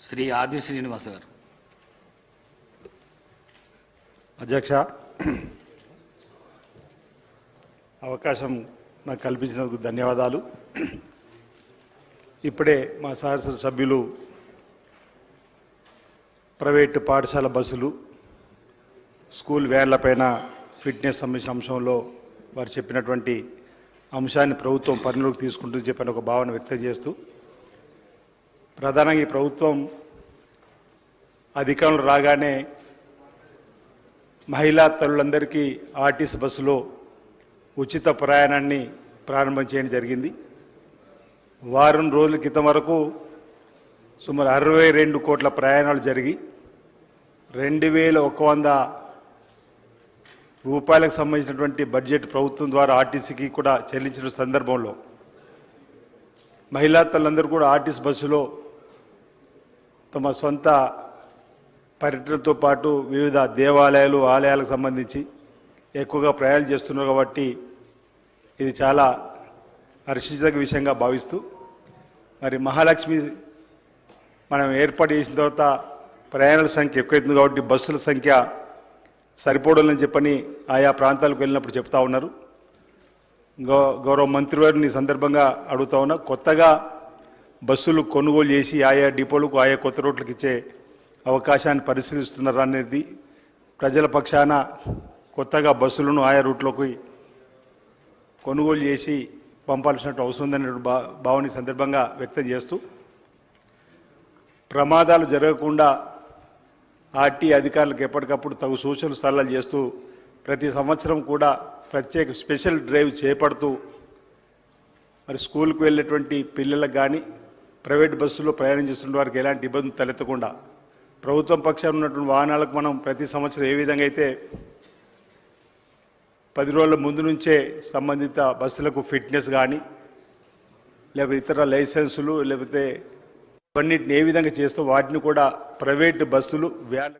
శ్రీ ఆది శ్రీనివాస గారు. అధ్యక్ష అవకాశం నాకు కల్పించినందుకు ధన్యవాదాలు. ఇప్పుడే మా శాసన సభ్యులు ప్రైవేటు పాఠశాల బస్సులు స్కూల్ వ్యాన్లపైన ఫిట్నెస్ సంబంధించిన అంశంలో వారు చెప్పినటువంటి అంశాన్ని ప్రభుత్వం పరిణిలోకి తీసుకుంటూ చెప్పిన ఒక భావన వ్యక్తం చేస్తూ ప్రధానంగా ఈ ప్రభుత్వం అధికారంలో రాగానే మహిళా తల్లులందరికీ ఆర్టీసీ బస్సులో ఉచిత ప్రయాణాన్ని ప్రారంభం చేయడం జరిగింది. వారం రోజుల క్రితం వరకు సుమారు అరవై రెండు కోట్ల ప్రయాణాలు జరిగి రెండు వేల ఒక వంద రూపాయలకు సంబంధించినటువంటి బడ్జెట్ ప్రభుత్వం ద్వారా ఆర్టీసీకి కూడా చెల్లించిన సందర్భంలో మహిళా తల్లందరూ కూడా ఆర్టీసీ బస్సులో తమ సొంత పర్యటనతో పాటు వివిధ దేవాలయాలు ఆలయాలకు సంబంధించి ఎక్కువగా ప్రయాణాలు చేస్తున్నారు కాబట్టి ఇది చాలా హర్షించదగ్గ విషయంగా భావిస్తూ మరి మహాలక్ష్మి మనం ఏర్పాటు చేసిన తర్వాత ప్రయాణాల సంఖ్య ఎక్కువైతుంది కాబట్టి బస్సుల సంఖ్య సరిపోవడం చెప్పని ఆయా ప్రాంతాలకు వెళ్ళినప్పుడు చెప్తా ఉన్నారు. గౌ గౌరవ మంత్రివారిని సందర్భంగా అడుగుతా ఉన్నా కొత్తగా బస్సులు కొనుగోలు చేసి ఆయా డిపోలకు ఆయా కొత్త రోడ్లకు ఇచ్చే అవకాశాన్ని పరిశీలిస్తున్నారు అనేది ప్రజల పక్షాన కొత్తగా బస్సులను ఆయా రూట్లోకి కొనుగోలు చేసి పంపాల్సినట్టు అవసరం ఉందనే భా భావన సందర్భంగా వ్యక్తం చేస్తూ ప్రమాదాలు జరగకుండా ఆర్టీ అధికారులకు ఎప్పటికప్పుడు తగు సూచనలు సలహాలు చేస్తూ ప్రతి సంవత్సరం కూడా ప్రత్యేక స్పెషల్ డ్రైవ్ చేపడుతూ మరి స్కూల్కి వెళ్ళేటువంటి పిల్లలకు కానీ ప్రైవేట్ బస్సులో ప్రయాణం చేస్తున్న వారికి ఎలాంటి ఇబ్బంది తలెత్తకుండా ప్రభుత్వం పక్షాన ఉన్నటువంటి వాహనాలకు మనం ప్రతి సంవత్సరం ఏ విధంగా అయితే పది రోజుల ముందు నుంచే సంబంధిత బస్సులకు ఫిట్నెస్ కానీ లేకపోతే ఇతర లైసెన్సులు లేకపోతే ఇవన్నిటిని ఏ విధంగా చేస్తూ వాటిని కూడా ప్రైవేట్ బస్సులు వ్యాన్